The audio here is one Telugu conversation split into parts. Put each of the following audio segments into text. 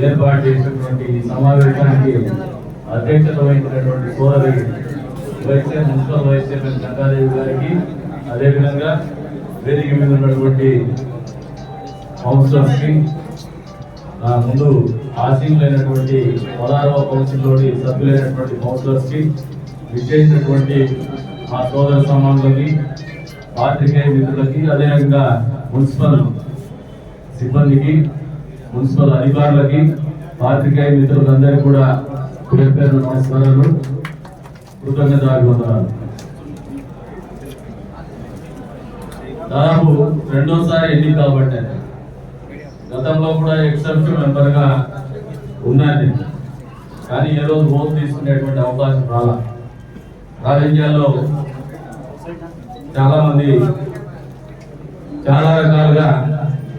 ఏర్పాటు చేసినటువంటి సమావేశానికి అధ్యక్షత వహించినటువంటి సోదరి vice municipal vice chairman Gangadevi గారికి అదేవిధంగా వేదిక మీద ఉన్నటువంటి కౌన్సిలర్స్కి నా ముందు ఆశీనులైనటువంటి పదహారవ కౌన్సిల్లోని సభ్యులైనటువంటి కౌన్సిలర్స్కి విచ్చేసినటువంటి మా సోదర సమానులకి పాత్రికేయ మిత్రులకి అదేవిధంగా మున్సిపల్ సిబ్బందికి మున్సిపల్ అధికారులకి పాత్రికేయ మిత్రులందరికీ కూడా పేరు పేరు నమస్కారాలు. కృతజ్ఞతాభివందనాలు. దాదాపు రెండోసారి ఎన్ని కాబట్టి గతంలో కూడా ఎక్సెప్షన్ మెంబర్గా ఉన్నాను కానీ ఏ రోజు ఓటు తీసుకునేటువంటి అవకాశం రాలా. రాజకీయాల్లో చాలామంది చాలా రకాలుగా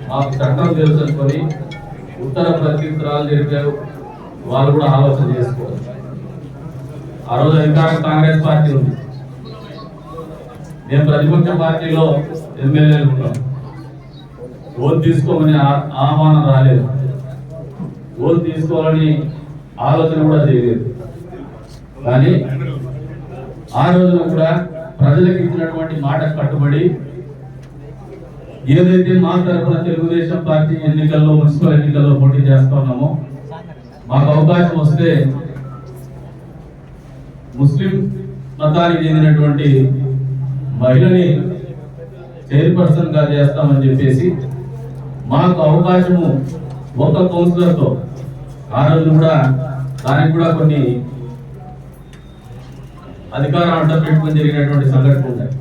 మాకు చట్టం తెలుసుకొని ఉత్తర ప్రత్యుత్తరాలు జరిపారు. వాళ్ళు కూడా ఆలోచన చేసుకోవాలి. ఆ రోజు ఇంకా కాంగ్రెస్ పార్టీ ఉంది. నేను ప్రతిపక్ష పార్టీలో ఎమ్మెల్యేలు ఉన్నాం. ఓటు తీసుకోమని ఆ- ఆహ్వానం రాలేదు. ఓటు తీసుకోవాలని ఆలోచన కూడా చేయలేదు. కానీ ఆ రోజున కూడా ప్రజలకు ఇచ్చినటువంటి మాట కట్టుబడి ఏదైతే మా తరఫున తెలుగుదేశం పార్టీ ఎన్నికల్లో మున్సిపల్ ఎన్నికల్లో పోటీ చేస్తున్నామో మాకు అవకాశం వస్తే ముస్లిం మతానికి చెందినటువంటి మహిళని చైర్పర్సన్గా చేస్తామని చెప్పేసి మాకు అవకాశము ఒక కౌన్సిలర్తో ఆ రోజు కూడా దానికి కూడా కొన్ని అధికారం అడ్డం పెట్టుకుని జరిగినటువంటి సంఘటనలు ఉన్నాయి.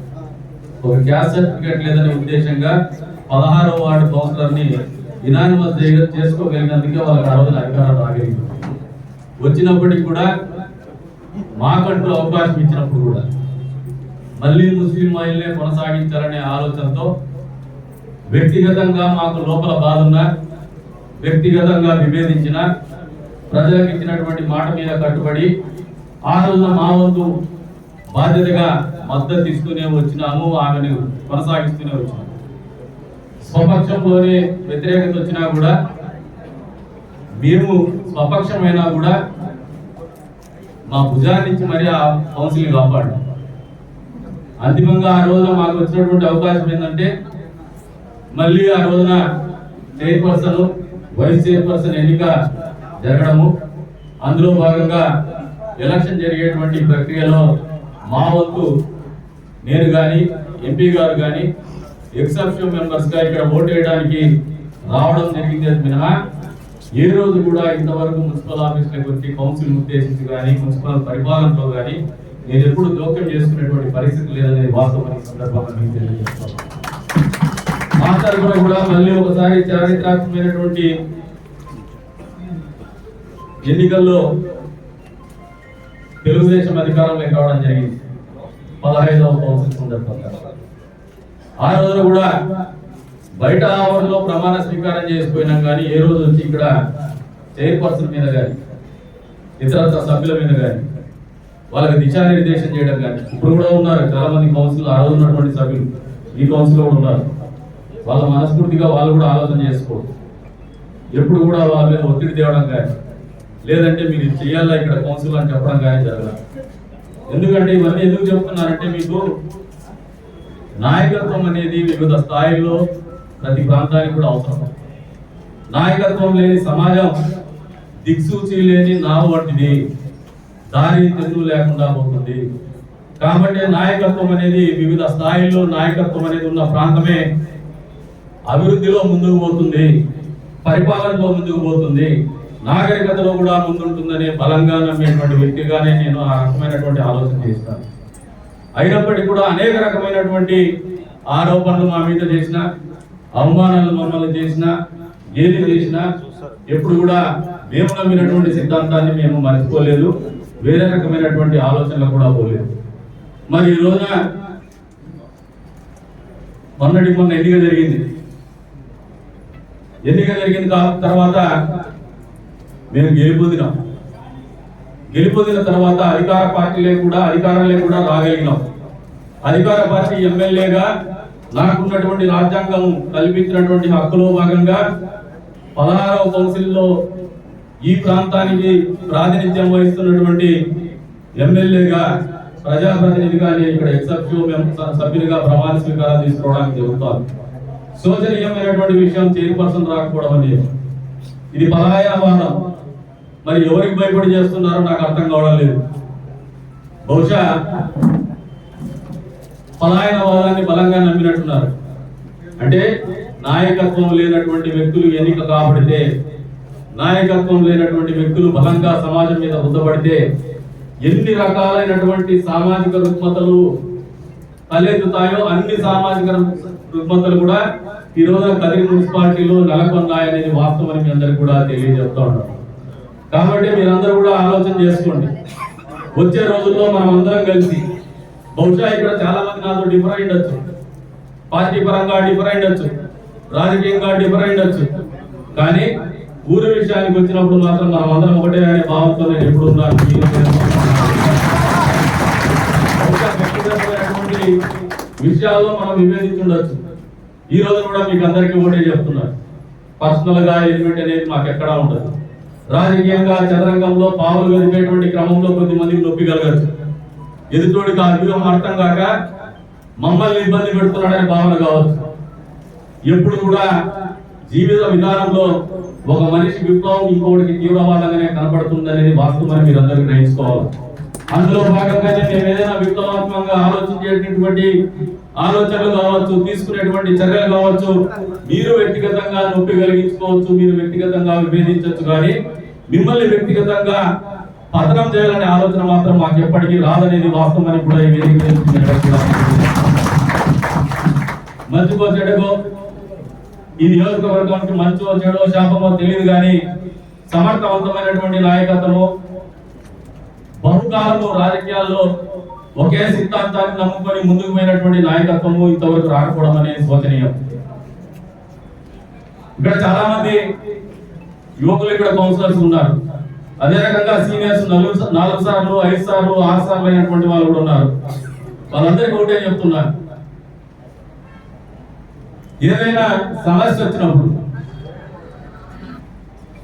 ఒక క్యాస్ట్ సర్టిఫికేట్ లేదనే ఉద్దేశంగా పదహారో వార్డు కౌన్సిలర్ని ఇనానిమస్ చేసుకోగలిగినందుకే వాళ్ళకి ఆ రోజున అధికారం రాగలిగింది వచ్చినప్పటికి కూడా మాకంటూ అవకాశం ఇచ్చినప్పుడు కూడా మళ్ళీ ముస్లిం మహిళనే కొనసాగించాలనే ఆలోచనతో వ్యక్తిగతంగా మాకు లోపల బాధున్నా వ్యక్తిగతంగా విభేదించిన ప్రజలకు ఇచ్చినటువంటి మాట మీద కట్టుబడి ఆ రోజున మా వంతు బాధ్యతగా మద్దతు ఇస్తూనే వచ్చినాము ఆమెను కొనసాగిస్తూనే వచ్చినాము. స్వపక్షంలోనే వ్యతిరేకత వచ్చినా కూడా మేము స్వపక్షమైనా కూడా మా భుజాన్ని నుంచి మరి ఆ కౌన్సిల్ని కాపాడు. అంతిమంగా ఆ రోజున మాకు వచ్చినటువంటి అవకాశం ఏంటంటే మళ్ళీ ఆ రోజున చైర్పర్సన్ వైస్ చైర్పర్సన్ ఎన్నిక జరగడము. అందులో భాగంగా ఎలక్షన్ జరిగేటువంటి ప్రక్రియలో మా వంతు నేను కానీ ఎంపీ గారు కానీ ఎక్సెప్షన్ మెంబర్స్గా ఇక్కడ ఓటు వేయడానికి రావడం జరిగింది మినహా. ఏ రోజు కూడా ఇంతవరకు మున్సిపల్ ఆఫీసులకు వచ్చి కౌన్సిల్ ఉద్దేశించి కానీ మున్సిపల్ పరిపాలనలో కానీ నేను ఎప్పుడు జోక్యం చేసుకునేటువంటి పరిస్థితి లేదనేది వాస్తవం సందర్భంగా మీకు తెలియజేస్తాను. మా తరఫున కూడా మళ్ళీ ఒకసారి చారిత్రాత్మకమైనటువంటి ఎన్నికల్లో తెలుగుదేశం అధికారంలోకి రావడం జరిగింది. పదహైదవ కౌన్సిల్ సందర్భంగా. ఆ రోజున కూడా బయట ఆవరణలో ప్రమాణ స్వీకారం చేసిపోయినాం కానీ ఏ రోజు వచ్చి ఇక్కడ చైర్పర్సన్ మీద కానీ ఇతర సభ్యుల మీద కానీ వాళ్ళకి దిశానిర్దేశం చేయడం కానీ ఇప్పుడు కూడా ఉన్నారు. చాలా మంది కౌన్సిల్ ఆ రోజు ఉన్నటువంటి సభ్యులు ఈ కౌన్సిల్ కూడా ఉన్నారు. వాళ్ళ మనస్ఫూర్తిగా వాళ్ళు కూడా ఆలోచన చేసుకోవచ్చు ఎప్పుడు కూడా వాళ్ళ మీద ఒత్తిడి తేవడం కానీ లేదంటే మీరు ఇది చేయాలా? ఇక్కడ కౌన్సిల్ అని చెప్పడం కానీ జరగదు? ఎందుకంటే ఇవన్నీ ఎందుకు చెప్తున్నారంటే మీకు నాయకత్వం అనేది వివిధ స్థాయిల్లో ప్రతి ప్రాంతానికి కూడా అవసరం. నాయకత్వం లేని సమాజం దిక్సూచి లేని నావు వంటిది దారి తెలుగు లేకుండా పోతుంది. కాబట్టి నాయకత్వం అనేది వివిధ స్థాయిల్లో నాయకత్వం అనేది ఉన్న ప్రాంతమే అభివృద్ధిలో ముందుకు పోతుంది. పరిపాలనలో ముందుకు పోతుంది. నాగరికతలో కూడా ముందుంటుందనే బలంగా నమ్మేటువంటి వ్యక్తిగానే నేను ఆ రకమైనటువంటి ఆలోచన చేస్తాను. అయినప్పటికీ కూడా అనేక రకమైనటువంటి ఆరోపణలు మా మీద చేసిన అవమానాలు మమ్మల్ని చేసిన ఏది చేసినా ఎప్పుడు కూడా మేము నమ్మినటువంటి సిద్ధాంతాన్ని మేము మర్చిపోలేదు. వేరే రకమైనటువంటి ఆలోచనలు కూడా పోలేదు. మరి ఈ రోజున మొన్నటి మొన్న ఎన్నిక జరిగింది. ఎన్నిక జరిగిన తర్వాత మేము గెలుపొందినాం. గెలుపొందిన తర్వాత అధికార పార్టీలే కూడా అధికారంలో కూడా రాగలిగినాం. అధికార పార్టీ ఎమ్మెల్యేగా నాకున్నటువంటి రాజ్యాంగం కల్పించినటువంటి హక్కులో భాగంగా పదహారవ కౌన్సిల్లో ఈ ప్రాంతానికి ప్రాతినిధ్యం వహిస్తున్నటువంటి ఎమ్మెల్యేగా ప్రజాప్రతినిధిగా నేను ఇక్కడ ఎక్సెప్టివ్ సభ్యునిగా ప్రమాణ స్వీకారం తీసుకోవడానికి జరుగుతాను. శోచనీయమైనటువంటి విషయం చైర్పర్సన్ రాకపోవడం అనేది. ఇది పదహారవ వారం మరి ఎవరికి భయపడి చేస్తున్నారో నాకు అర్థం కావడం లేదు. బహుశా పలాయన వాదాన్ని బలంగా నమ్మినట్టున్నారు. అంటే నాయకత్వం లేనటువంటి వ్యక్తులు ఎన్నిక కాబడితే నాయకత్వం లేనటువంటి వ్యక్తులు బలంగా సమాజం మీద ఉద్దబడితే ఎన్ని రకాలైనటువంటి సామాజిక రుగ్మతలు తలెత్తుతాయో అన్ని సామాజిక రుగ్మతలు కూడా ఈ రోజు కదిరి మున్సిపాలిటీలో నెలకొన్నాయనేది వాస్తవం మీ అందరికి కూడా తెలియజేస్తా ఉన్నాం కాబట్టి మీరందరూ కూడా ఆలోచన చేసుకోండి. వచ్చే రోజుల్లో మనం అందరం కలిసి బహుశా ఇక్కడ చాలా మంది నాతో డిఫర్ అయ్యొచ్చు పార్టీ పరంగా డిఫర్ అయ్యొచ్చు రాజకీయంగా డిఫర్ అయ్యొచ్చు కానీ ఊరి విషయానికి వచ్చినప్పుడు మాత్రం మనం అందరం ఒకటే అనే భావంతో నేను ఎప్పుడు ఉన్నాను బహుశా విషయాల్లో మనం విభేదించుండొచ్చు ఈ రోజు కూడా మీకు అందరికీ ఒకటే చెప్తున్నారు పర్సనల్గా ఎలిమెంట్ అనేది మాకు ఎక్కడా ఉండదు. రాజకీయంగా చదరంగంలో పావులు గడిపేటువంటి క్రమంలో కొద్ది మందికి నొప్పి కలగచ్చు. ఎదుటోడికి ఆ వ్యూహం అర్థం కాక మమ్మల్ని ఇబ్బంది పెడుతున్నాడనే భావన కావచ్చు. ఎప్పుడు కూడా జీవిత విధానంలో ఒక మనిషి విప్లవం ఇంకొకటికి తీవ్రవాదంగానే కనపడుతుంది అనేది వాస్తవాన్ని మీరు అందరూ గ్రహించుకోవాలి. అందులో భాగంగానే మేము ఏదైనా విప్లవాత్మకంగా ఆలోచించేటటువంటి ఆలోచనలు కావచ్చు తీసుకునేటువంటి చర్యలు కావచ్చు మీరు వ్యక్తిగతంగా నొప్పి కలిగించుకోవచ్చు మీరు వ్యక్తిగతంగా విభేదించవచ్చు కానీ మిమ్మల్ని వ్యక్తిగతంగా పతనం చేయాలనే ఆలోచన మాత్రం మాకు ఎప్పటికీ రాదనేది వాస్తవమని కూడా ఈ వేదిక మంచికో చెడుకో ఈ నియోజకవర్గానికి మంచో చెడో శాపమో తెలియదు కానీ సమర్థవంతమైనటువంటి నాయకత్వము బహుకాలము రాజకీయాల్లో ఒకే సిద్ధాంతాన్ని నమ్ముకొని ముందుకు పోయినటువంటి నాయకత్వము ఇంతవరకు రాకపోవడం అనేది శోచనీయం. ఇక్కడ చాలా మంది యువకులు ఇక్కడ కౌన్సిలర్స్ ఉన్నారు. అదే రకంగా సీనియర్స్ నలుగురు నాలుగు సార్లు ఐదు సార్లు ఆరు సార్లు అయినటువంటి వాళ్ళు కూడా ఉన్నారు. వాళ్ళందరికీ ఒకటే చెప్తున్నారు ఏదైనా సమస్య వచ్చినప్పుడు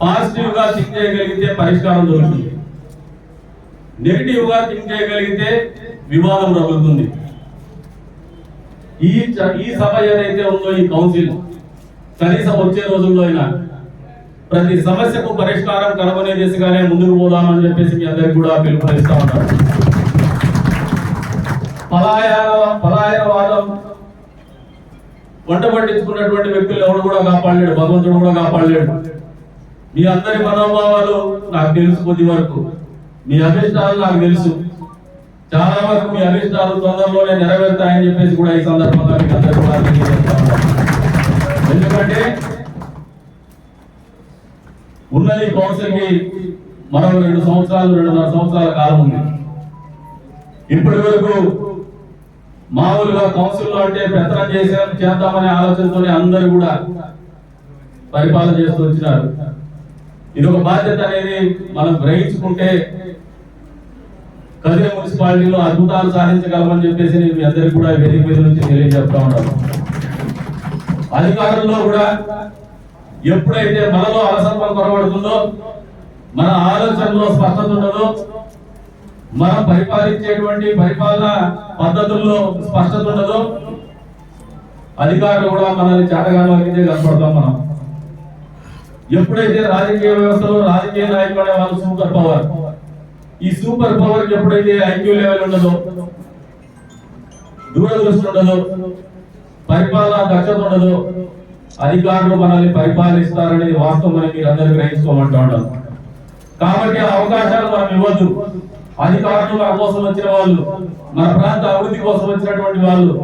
పాజిటివ్గా థింక్ చేయగలిగితే పరిష్కారం దొరుకుతుంది. నెగిటివ్గా థింక్ చేయగలిగితే వివాదం రగులుతుంది. ఈ ఈ సభ ఏదైతే ఉందో ఈ కౌన్సిల్ కనీసం వచ్చే రోజుల్లో అయినా ప్రతి సమస్యకు పరిష్కారం కనుగొనే దిశగానే ముందుకు పోదామని చెప్పేసి మీ అందరికి కూడా పిలుపునిస్తా ఉన్నారు పలాయన పలాయనవాదం వంట పట్టించుకున్నటువంటి వ్యక్తులు ఎవడు కూడా కాపాడలేడు భగవంతుడు కూడా కాపాడలేడు. మీ అందరి మనోభావాలు నాకు తెలుసు కొద్ది వరకు. మీ అభిష్టాలు నాకు తెలుసు. చాలా వరకు మీ అభిష్టాలు తొందరలోనే నెరవేరుతాయని చెప్పేసి కూడా ఈ సందర్భంగా మీకు అందరూ కూడా ఎందుకంటే ఉన్నది కౌన్సిల్కి మరో రెండు సంవత్సరాలు రెండున్నర సంవత్సరాల కాలం ఉంది. ఇప్పటి వరకు మామూలుగా కౌన్సిల్లో అంటే పెత్తనం చేసాం చేద్దామనే ఆలోచనతోనే అందరూ కూడా పరిపాలన చేస్తూ వచ్చినారు. ఇది ఒక బాధ్యత అనేది మనం గ్రహించుకుంటే కదిరి మున్సిపాలిటీలో అద్భుతాలు సాధించగలమని చెప్పేసి నేను మీ అందరికి కూడా వేదిక మీద నుంచి తెలియజేస్తా ఉన్నాను. అధికారంలో కూడా ఎప్పుడైతే మనలో అలసత్వం కొరబడుతుందో మన ఆలోచనలో స్పష్టత ఉండదో మనం పరిపాలించేటువంటి పరిపాలన పద్ధతుల్లో స్పష్టత ఉండదో అధికారులు కూడా మనల్ని చేతగానే కనపడతాం మనం. ఎప్పుడైతే రాజకీయ వ్యవస్థలో రాజకీయ నాయకులు అనే వాళ్ళు సూపర్ పవర్ ఈ సూపర్ పవర్ ఎప్పుడైతే ఐక్యూ లెవెల్ ఉండదో దూరదృష్టి ఉండదు పరిపాలన దక్షత ఉండదు అధికారులు మనల్ని పరిపాలిస్తారనేది వాస్తవం మీరు అందరూ గ్రహించుకోమంటా ఉంటారు కాబట్టి ఆ అవకాశాలు మనం ఇవ్వద్దు అధికారులు మన కోసం వచ్చిన వాళ్ళు మన ప్రాంత అభివృద్ధి కోసం వచ్చినటువంటి వాళ్ళు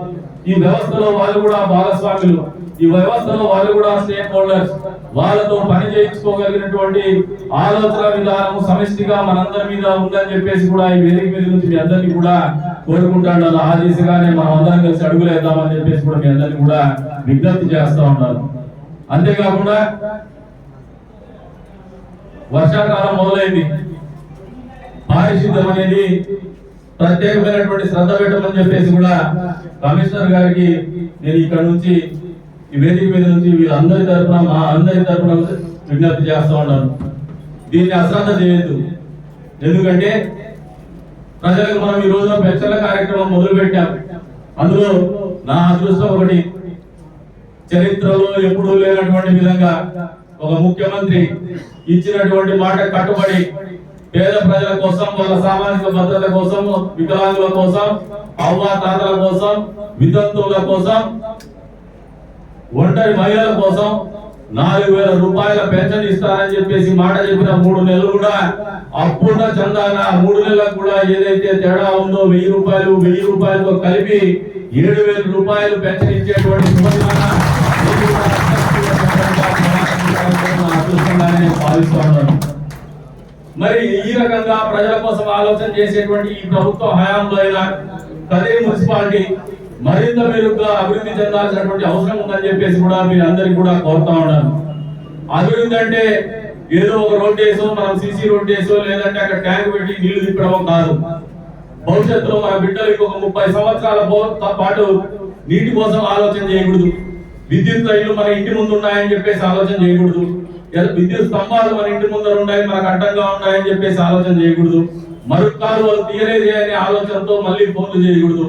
ఈ వ్యవస్థలో వాళ్ళు కూడా భాగస్వాములు ఈ వ్యవస్థలో వాళ్ళు కూడా స్టేక్ హోల్డర్స్ వాళ్ళతో పని చేయించుకోగలిగినటువంటి ఆలోచన విధానం సమిష్టిగా మనందరి మీద ఉందని చెప్పేసి కూడా ఈ వేదిక మీద నుంచి మీ అందరినీ కూడా కోరుకుంటాను ఆ దిశగానే మనం అందరం కలిసి అడుగులేద్దామని చెప్పేసి కూడా మీ అందరినీ కూడా విజ్ఞప్తి చేస్తూ ఉన్నారు. అంతేకాకుండా వర్షాకాలం మొదలైంది. పారిశుద్ధ్యం అనేది ప్రత్యేకమైనటువంటి శ్రద్ధ పెట్టమని చెప్పేసి కూడా కమిషనర్ గారికి నేను ఇక్కడ నుంచి ఈ వేదిక మీద నుంచి వీళ్ళందరి తరఫున మా అందరి తరఫున విజ్ఞప్తి చేస్తూ ఉన్నాను. దీన్ని అశ్రద్ధ చేయొద్దు. ఎందుకంటే ప్రజలకు మనం ఈ రోజున పెన్షన్ల కార్యక్రమం మొదలు పెట్టాం అందులో నా అదృష్టం ఒకటి చరిత్రలో ఎప్పుడూ లేనటువంటి విధంగా ఒక ముఖ్యమంత్రి ఇచ్చినటువంటి మాట కట్టుబడి పేద ప్రజల కోసం వాళ్ళ సామాజిక భద్రత కోసం వికలాంగుల కోసం అవ్వ తాతల కోసం వితంతువుల కోసం ఒంటరి మహిళల కోసం నాలుగు వేల రూపాయల పెన్షన్ ఇస్తారని చెప్పేసి మాట చెప్పిన మూడు నెలలు కూడా అప్పుడ చందాన మూడు నెలలకు కూడా ఏదైతే తేడా ఉందో వెయ్యి రూపాయలు వెయ్యి రూపాయలతో కలిపి ఏడు వేల రూపాయలు పెన్షన్ ఇచ్చేటువంటి నేను మరి ఈ రకంగా ప్రజల కోసం ఆలోచన చేసేటువంటి ఈ ప్రభుత్వ హయాంలో అయినా ప్రతి మున్సిపాలిటీ మరింత మెరుగ్గా అభివృద్ధి చెందాల్సినటువంటి అవసరం ఉందని చెప్పేసి కూడా మీరు అందరికి కూడా కోరుతా ఉన్నాను. అభివృద్ధి అంటే ఏదో ఒక రోడ్డు వేసో మనం సీసీ రోడ్డు వేసో లేదంటే అక్కడ ట్యాంక్ పెట్టి నీళ్ళు తిప్పడమో కాదు. భవిష్యత్తులో మన బిడ్డలకి ఒక ముప్పై సంవత్సరాల పాటు నీటి కోసం ఆలోచన చేయకూడదు. విద్యుత్ లైన్లు మన ఇంటి ముందు ఉన్నాయని చెప్పేసి ఆలోచన చేయకూడదు. లేదా విద్యుత్ స్తంభాలు మన ఇంటి ముందర ఉన్నాయి మనకు అడ్డంగా ఉన్నాయని చెప్పేసి ఆలోచన చేయకూడదు. మరుకాలు వాళ్ళు తీయలేదు అనే ఆలోచనతో మళ్ళీ ఫోన్లు చేయకూడదు.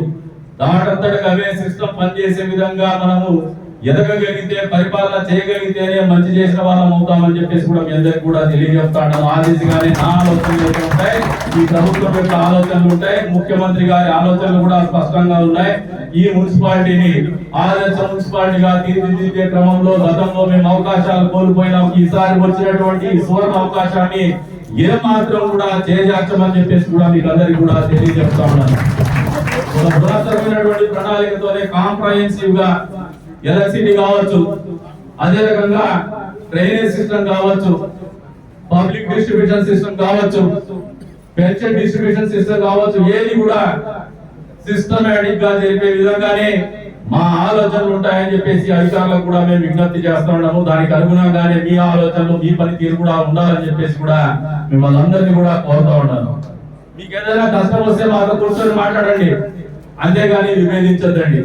దాటంతటగా అవే సిస్టమ్ పనిచేసే విధంగా మనము ఎదగగలిగితే పరిపాలన చేయగలిగితేనే మంచి చేసిన వాళ్ళం అవుతామని చెప్పేసి కూడా మీ అందరికి కూడా తెలియజేస్తాను. ఆ దిశగానే నా ఆలోచనలు ఉంటాయి. ఈ ప్రభుత్వం యొక్క ఆలోచనలు ఉంటాయి. ముఖ్యమంత్రి గారి ఆలోచనలు కూడా స్పష్టంగా ఉన్నాయి. ఈ మున్సిపాలిటీని ఆదర్శ మున్సిపాలిటీగా తీర్చిదిద్దే క్రమంలో గతంలో మేము అవకాశాలు కోల్పోయినాం. ఈసారి వచ్చినటువంటి సువర్ణ అవకాశాన్ని ఏ మాత్రం కూడా చేజార్చమని చెప్పేసి కూడా మీకు అందరికి కూడా తెలియజేస్తా ఉన్నాను. ఒక బృహత్తరమైనటువంటి ప్రణాళికతోనే కాంప్రహెన్సివ్గా ఎలక్ట్రిసిటీ కావచ్చు అదే రకంగా డ్రైనేజ్ సిస్టమ్ కావచ్చు పబ్లిక్ డిస్ట్రిబ్యూషన్ సిస్టమ్ కావచ్చు పెన్షన్ డిస్ట్రిబ్యూషన్ సిస్టమ్ కావచ్చు ఏది కూడా సిస్టమేటిక్గా జరిపే విధంగానే మా ఆలోచనలు ఉంటాయని చెప్పేసి అధికారులకు కూడా మేము విజ్ఞప్తి చేస్తా ఉన్నాము. దానికి అనుగుణంగానే మీ ఆలోచనలు మీ పనితీరు కూడా ఉండాలని చెప్పేసి కూడా మిమ్మల్ని అందరినీ కూడా కోరుతా ఉన్నాను. మీకు ఏదైనా కష్టం వస్తే మాతో కూర్చొని మాట్లాడండి. అంతేగాని విభేదించద్దండి.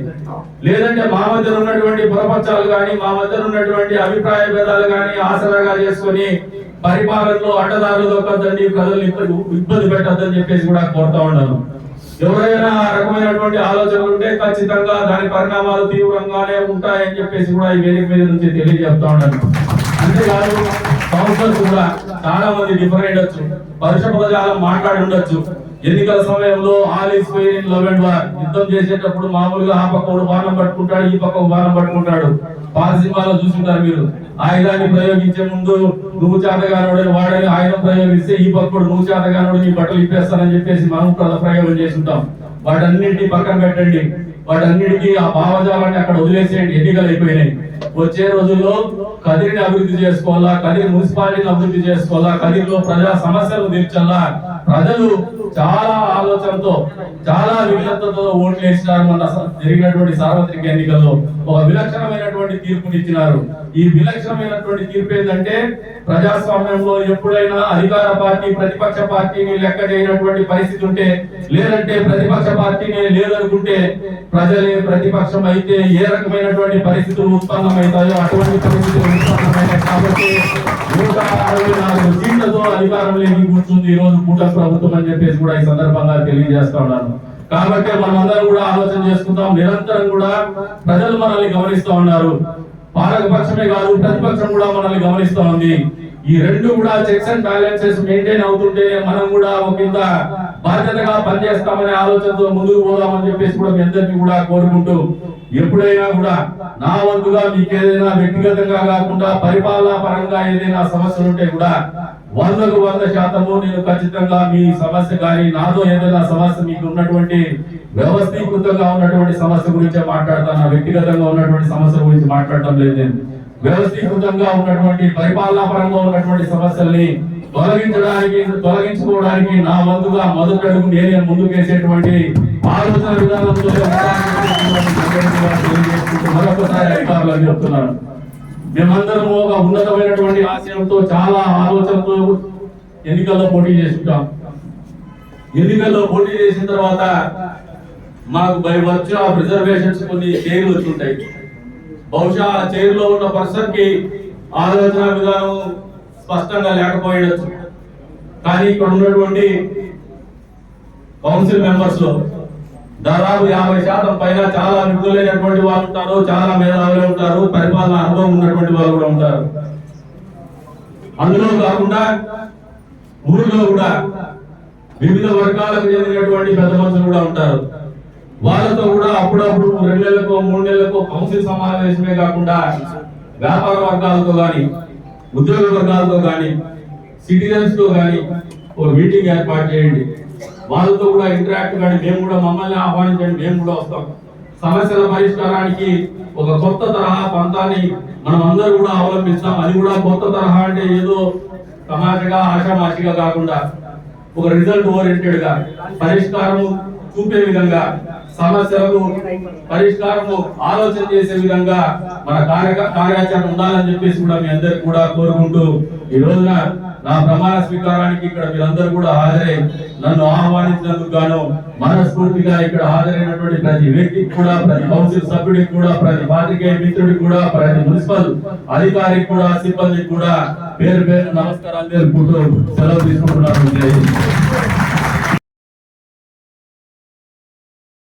లేదంటే మా మధ్య ఉన్నటువంటి పురపక్షాలు కానీ మా మధ్య ఉన్నటువంటి అభిప్రాయ భేదాలు కానీ ఆసరాగా చేసుకొని పరిపాలనలో అడ్డదారులు దొక్కద్దండి ప్రజలు ఇబ్బంది పెట్టద్దని చెప్పేసి కూడా కోరుతా ఉన్నాను. ఎవరైనా ఆ రకమైనటువంటి ఆలోచనలు ఉంటే ఖచ్చితంగా దాని పరిణామాలు తీవ్రంగానే ఉంటాయని చెప్పేసి కూడా ఈ వేదిక మీద నుంచి తెలియజేస్తా ఉన్నాను. అంతేకాదు కౌన్సిలర్స్ కూడా చాలా మంది డిఫరెంట్ వచ్చు. పరుష పదజాలం మాట్లాడి ఉండొచ్చు. ఎన్నికల సమయంలో all is fair love and war యుద్ధం చేసేటప్పుడు మామూలుగా ఆ పక్క ఒకడు బాణం పట్టుకుంటాడు ఈ పక్క ఒక బాణం పట్టుకుంటాడు. పాత సినిమాలో చూసుంటారు మీరు. ఆయుధాన్ని ప్రయోగించే ముందు నువ్వు చేతగానోడని వాడని ఆయుధం ప్రయోగిస్తే ఈ పక్కడు నువ్వు చేతగానోడు నీ బట్టలు ఇప్పేస్తానని చెప్పేసి మనం కూడా ప్రయోగం చేస్తుంటాం. వాటన్నింటినీ పక్కన పెట్టండి. వాటన్నిటికీ ఆ భావజాలాన్ని అక్కడ వదిలేసేయండి. ఎన్నికలు అయిపోయినాయి. వచ్చే రోజుల్లో కదిరిని అభివృద్ధి చేసుకోవాలా? కదిరి మున్సిపాలిటీని అభివృద్ధి చేసుకోవాలా? కదిరిలో ప్రజా సమస్యలు తీర్చాలా? ప్రజలు చాలా ఆలోచనతో చాలా విఘ్నతతో ఓట్లు వేసినారు మొన్న జరిగినటువంటి సార్వత్రిక ఎన్నికల్లో. ఒక విలక్షణమైనటువంటి తీర్పునిచ్చినారు. ఈ విలక్షణమైనటువంటి తీర్పు ఏంటంటే ప్రజాస్వామ్యంలో ఎప్పుడైనా అధికార పార్టీ ప్రతిపక్ష పార్టీని లెక్క చేయనటువంటి పరిస్థితి ఉంటే లేదంటే ప్రతిపక్ష పార్టీని లేదనుకుంటే ప్రజలే ప్రతిపక్షం అయితే ఏ రకమైనటువంటి పరిస్థితులు ఉత్పన్నమవుతాయో అటువంటి పరిస్థితులు ఉత్పన్నమైనాయి కాబట్టి నూట అరవై నాలుగు సీట్లతో అధికారంలోకి కూర్చుంది ఈ రోజు కూటమి ప్రభుత్వం అని చెప్పేసి కూడా ఈ సందర్భంగా తెలియజేస్తా ఉన్నాను. కాబట్టి మనం అందరం కూడా ఆలోచన చేసుకుందాం. నిరంతరం కూడా ప్రజలు మనల్ని గమనిస్తూ ఉన్నారు. పాలక పక్షమే కాదు ప్రతిపక్షం కూడా మనల్ని గమనిస్తా ఉంది ఈ రెండు కూడా చెక్స్ అండ్ బ్యాలెన్సెస్ మెయింటైన్ అవుతుంటే మనం కూడా ఒక కింద బాధ్యతగా పనిచేస్తామనే ఆలోచనతో ముందుకు పోదామని చెప్పేసి కూడా మీ అందరికీ కూడా కోరుకుంటూ ఎప్పుడైనా కూడా నా వంతుగా మీకు ఏదైనా వ్యక్తిగతంగా కాకుండా పరిపాలనా పరంగా ఏదైనా సమస్యలు ఉంటే కూడా వందకు వంద శాతము నేను ఖచ్చితంగా మీ సమస్య కానీ నాతో ఏదైనా సమస్య మీకు ఉన్నటువంటి వ్యవస్థీకృతంగా ఉన్నటువంటి సమస్య గురించి మాట్లాడతాను. నా వ్యక్తిగతంగా ఉన్నటువంటి సమస్య గురించి మాట్లాడటం లేదు నేను. వ్యవస్థీకృతంగా ఉన్నటువంటి పరిపాలనా పరంగా ఉన్నటువంటి సమస్యల్ని తొలగించడానికి తొలగించుకోవడానికి నా వంతుగా మొదటి అడుగు నేనే ముందుకేసేటువంటి ఆలోచన విధానంతో మరొకసారి అధికారులను చెప్తున్నాను. మేమందరం ఒక ఉన్నతమైనటువంటి ఆశయంతో చాలా ఆలోచనతో ఎన్నికల్లో పోటీ చేస్తుంటాం. ఎన్నికల్లో పోటీ చేసిన తర్వాత మాకు బై వర్చు ఆఫ్ రిజర్వేషన్స్ కొన్ని చైర్లు వచ్చింటాయి. బహుశా ఆ చైర్లో ఉన్న పర్సన్కి ఆలోచన విధానం స్పష్టంగా లేకపోయవచ్చు కానీ ఇక్కడ ఉన్నటువంటి కౌన్సిల్ మెంబర్స్లో దాదాపు యాభై శాతం పైన చాలా నిపుణులైనటువంటి వాళ్ళు ఉంటారు చాలా మేధావులు ఉంటారు పరిపాలన అనుభవం ఉన్నటువంటి వాళ్ళు కూడా ఉంటారు. అందులో కాకుండా ఊరిలో కూడా వివిధ వర్గాలకు చెందినటువంటి పెద్ద మనుషులు కూడా ఉంటారు. వాళ్ళతో కూడా అప్పుడప్పుడు రెండు నెలలకు మూడు నెలలకు కౌన్సిల్ సమావేశమే కాకుండా వ్యాపార వర్గాలతో కానీ ఉద్యోగ వర్గాలతో కానీ సిటిజన్స్తో కానీ ఒక మీటింగ్ ఏర్పాటు చేయండి. వాళ్ళతో కూడా ఇంటరాక్ట్ కానీ మేము కూడా మమ్మల్ని ఆహ్వానించండి మేము కూడా వస్తాం. సమస్యల పరిష్కారానికి ఒక కొత్త తరహా పంతాన్ని మనం అందరూ కూడా అవలంబిస్తాం. అది కూడా కొత్త తరహా అంటే ఏదో తమాషగా ఆషామాషిగా కాకుండా ఒక రిజల్ట్ ఓరియంటెడ్గా పరిష్కారము చూపే విధంగా సమస్యలకు పరిష్కారము ఆలోచన చేసే విధంగా మన కార్య కార్యాచరణ ఉండాలని చెప్పేసి కూడా మీ అందరికి కూడా కోరుకుంటూ ఈ రోజున నా ప్రమాణ స్వీకారానికి ఇక్కడ మీరందరూ కూడా హాజరై నన్ను ఆహ్వానించినందుకు గాను మనస్ఫూర్తిగా ఇక్కడ హాజరైనటువంటి ప్రతి వ్యక్తికి కూడా ప్రతి కౌన్సిల్ సభ్యుడికి కూడా ప్రతి పాత్రికేయ మిత్రుడికి కూడా ప్రతి మున్సిపల్ అధికారికి కూడా సిబ్బందికి కూడా పేరు పేరు నమస్కారాలు తెలుపుకుంటూ సెలవు తీసుకుంటున్నాను.